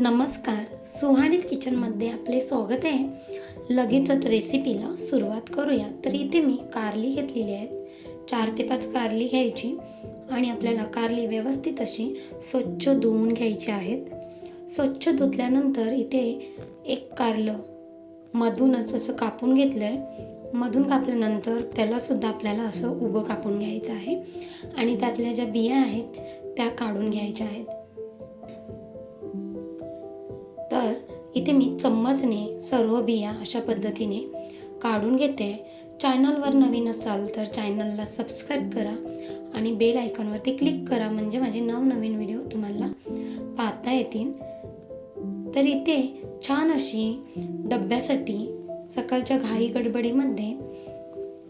नमस्कार. सुहाणीत किचनमध्ये आपले स्वागत आहे. लगेचच रेसिपीला सुरुवात करूया. तर इथे मी कारली घेतलेली आहेत. चार ते पाच कारली घ्यायची आणि आपल्याला कारली व्यवस्थित अशी स्वच्छ धुवून घ्यायची आहेत. स्वच्छ धुतल्यानंतर इथे एक कारलं मधूनच असं कापून घेतलं आहे मधून कापल्यानंतर त्यालासुद्धा आपल्याला असं उभं कापून घ्यायचं आहे. आणि त्यातल्या ज्या बिया आहेत त्या काढून घ्यायच्या आहेत. इथे मी चम्मचने सर्व बिया अशा पद्धतीने काढून घेते. चॅनलवर नवीन असाल तर चॅनलला सबस्क्राईब करा आणि बेल आयकॉनवरती क्लिक करा म्हणजे माझे नवनवीन व्हिडिओ तुम्हाला पाहता येतील. तर इथे छान अशी डब्यासाठी सकाळच्या घाई गडबडीमध्ये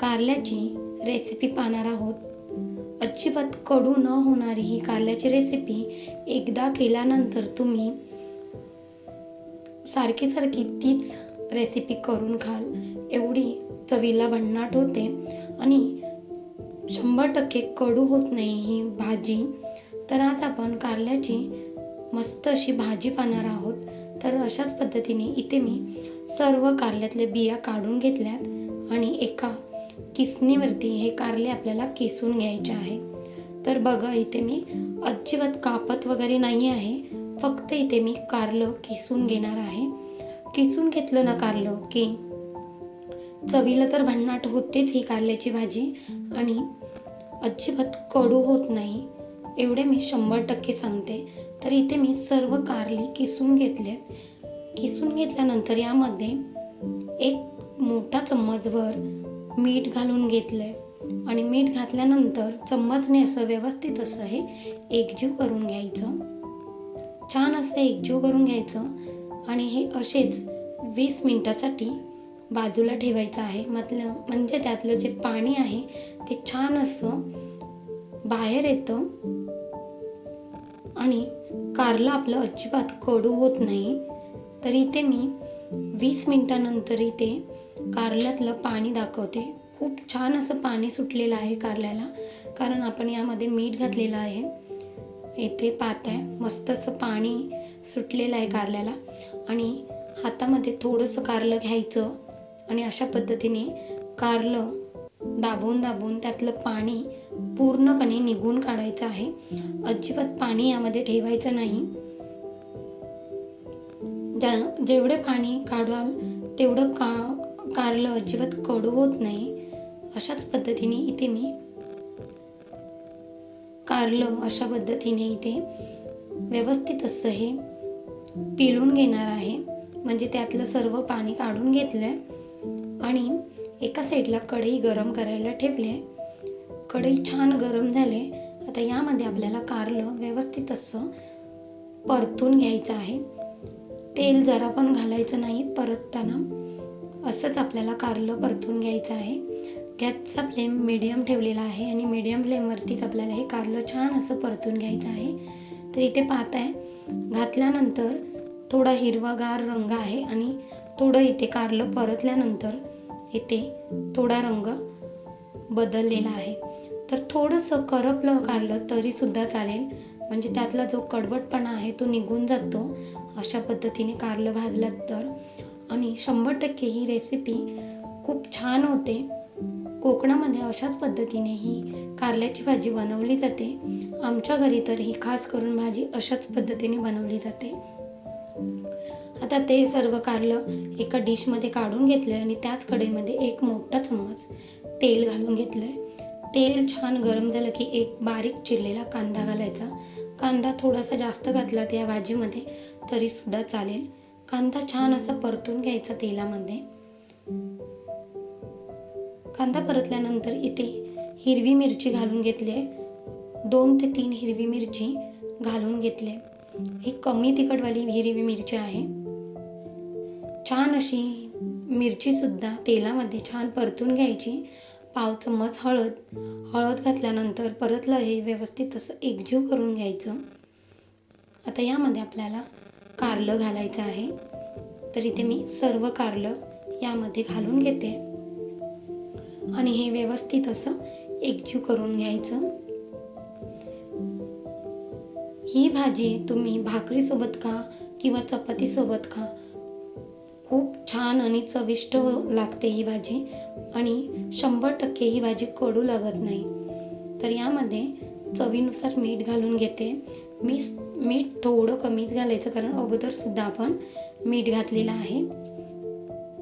कारल्याची रेसिपी पाहणार आहोत. अजिबात कडू न होणारी ही कारल्याची रेसिपी एकदा केल्यानंतर तुम्ही सारखी सारखी तीच रेसिपी करून खाल एवढी चवीला भन्नाट होते. आणि शंभर टक्के कडू होत नाही ही भाजी. तर आज आपण कारल्याची मस्त अशी भाजी पाहणार आहोत. तर अशाच पद्धतीने इथे मी सर्व कारल्यातले बिया काढून घेतल्यात आणि एका किसणीवरती हे कारले आपल्याला किसून घ्यायचे आहे. तर बघा इथे मी अजिबात कापत वगैरे नाही आहे फक्त इथे मी कारलं किसून घेणार आहे. किसून घेतलं ना कारलं की चवीला तर भन्नाट होतेच ही कारल्याची भाजी आणि अजिबात कडू होत नाही. एवढे मी शंभर टक्के सांगते. तर इथे मी सर्व कारली किसून घेतलेत किसून घेतल्यानंतर यामध्ये एक मोठा चम्मचभर मीठ घालून घेतलं आहे आणि मीठ घातल्यानंतर चम्मचने असं व्यवस्थित असं हे एकजीव करून घ्यायचं. छान असं एकजीव करून घ्यायचं आणि हे असेच वीस मिनटासाठी बाजूला ठेवायचं आहे. मतलब म्हणजे त्यातलं जे पाणी आहे ते छान असं बाहेर येतं आणि कारलं आपलं अजिबात कडू होत नाही. तर इथे मी वीस मिनटानंतर इथे कारल्यातलं पाणी दाखवते. खूप छान असं पाणी सुटलेलं आहे कारल्याला कारण आपण यामध्ये मीठ घातलेलं आहे. येथे पाहत आहे. मस्त असं पाणी सुटलेलं आहे कारल्याला. आणि हातामध्ये थोडंसं कारलं घ्यायचं आणि अशा पद्धतीने कारलं दाबून दाबून त्यातलं पाणी पूर्णपणे निघून काढायचं आहे. अजिबात पाणी यामध्ये ठेवायचं नाही. ज्या जेवढे पाणी काढाल तेवढं का कारलं अजिबात कडू होत नाही. अशाच पद्धतीने इथे मी कारलं अशा पद्धतीने इथे व्यवस्थित असं हे पिळून घेणार आहे. म्हणजे त्यातलं सर्व पाणी काढून घेतलं आणि एका साईडला कढई गरम करायला ठेवले कढई छान गरम झाले आता यामध्ये आपल्याला कारलं व्यवस्थित असं परतून घ्यायचं आहे. तेल जरा पण घालायचं नाही परतताना असंच आपल्याला कारलं परतून घ्यायचं आहे. गॅसचा फ्लेम मिडियम ठेवलेला आहे आणि मिडियम फ्लेमवरतीच आपल्याला हे कारलं छान असं परतून घ्यायचं आहे. तर इथे पाहताय घातल्यानंतर थोडा हिरवागार रंग आहे आणि थोडं इथे कारलं परतल्यानंतर इथे थोडा रंग बदललेला आहे. तर थोडंसं करपलं कारलं तरीसुद्धा चालेल. म्हणजे त्यातला जो कडवटपणा आहे तो निघून जातो अशा पद्धतीने कारलं भाजलं तर. आणि शंभर टक्के ही रेसिपी खूप छान होते. कोकणामध्ये अशाच पद्धतीने ही कारल्याची भाजी बनवली जाते. आमच्या घरी तर ही खास करून भाजी अशाच पद्धतीने बनवली जाते. आता ते सर्व कारलं एका डिशमध्ये काढून घेतलं आणि त्याच कढईमध्ये एक मोठा चम्मच तेल घालून घेतलं तेल छान गरम झालं की एक बारीक चिरलेला कांदा घालायचा. कांदा थोडासा जास्त घातला त्या भाजीमध्ये तरीसुद्धा चालेल. कांदा छान असा परतून घ्यायचा तेलामध्ये. कांदा परतल्यानंतर इथे हिरवी मिरची घालून घेतली आहे. दोन ते तीन हिरवी मिरची घालून घेतली ही कमी तिखटवाली हिरवी मिरची आहे. छान अशी मिरचीसुद्धा तेलामध्ये छान परतून घ्यायची. पाव चम्मच हळद. हळद घातल्यानंतर परतलं हे व्यवस्थित असं एकजीव करून घ्यायचं. आता यामध्ये आपल्याला कारलं घालायचं आहे. तर इथे मी सर्व कारलं यामध्ये घालून घेते. आणि हे व्यवस्थित असं एकजीव करून घ्यायचं. ही भाजी तुम्ही भाकरीसोबत खा किंवा चपातीसोबत खा. खूप छान आणि चविष्ट लागते ही भाजी आणि शंभर टक्के ही भाजी कडू लागत नाही. तर यामध्ये चवीनुसार मीठ घालून घेते. मी मीठ थोडं कमीच घालायचं कारण अगोदरसुद्धा आपण मीठ घातलेलं आहे.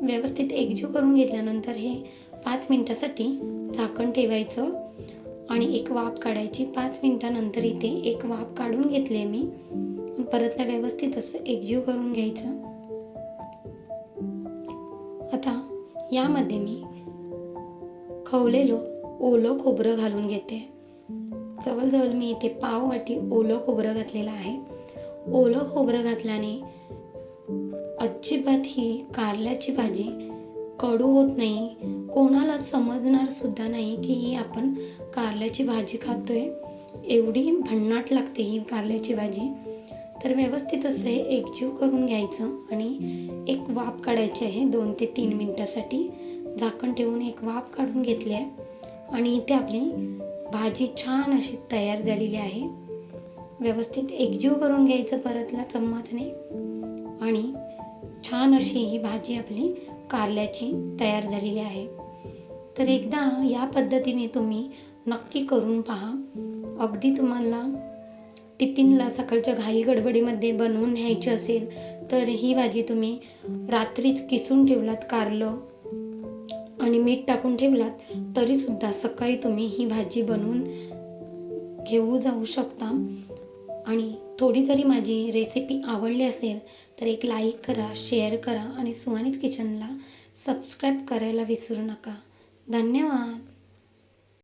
व्यवस्थित एकजीव करून घेतल्यानंतर हे पाच मिनटासाठी झाकण ठेवायचं आणि एक वाफ काढायची. पाच मिनटानंतर इथे एक वाफ काढून घेतली आहे मी. परतला व्यवस्थित असं एकजीव करून घ्यायचं. आता यामध्ये मी खवलेलं ओलं खोबरं घालून घेते. जवळजवळ मी इथे पाव वाटी ओलं खोबरं घातलेलं आहे. ओलं खोबरं घातल्याने अजिबात ही कारल्याची भाजी कडू होत नाही. कोणाला समजणार सुद्धा नाही की ही आपण कारल्याची भाजी खातोय. एवढी भन्नाट लागते ही कारल्याची भाजी. तर व्यवस्थित असं हे एकजीव करून घ्यायचं आणि एक वाफ काढायची आहे दोन ते तीन मिनटासाठी. झाकण ठेवून एक वाफ काढून घेतली आहे. आणि इथे आपली भाजी छान अशी तयार झालेली आहे. व्यवस्थित एकजीव करून घ्यायचं परतला चम्मचने. आणि छान अशी ही भाजी आपली कारल्याची तयार झालेली आहे. तर एकदा या पद्धतीने तुम्ही नक्की करून पहा. अगदी तुम्हाला टिफिनला सकाळच्या घाई गडबडीमध्ये बनवून न्यायची असेल तर ही भाजी तुम्ही रात्रीच किसून ठेवलात कारलं आणि मीठ टाकून ठेवलात तरीसुद्धा सकाळी तुम्ही ही भाजी बनवून घेऊ जाऊ शकता. आणि थोडी जरी माझी रेसिपी आवडली असेल तर एक लाईक करा शेअर करा आणि सुहानीत किचनला सबस्क्राईब करायला विसरू नका. धन्यवाद.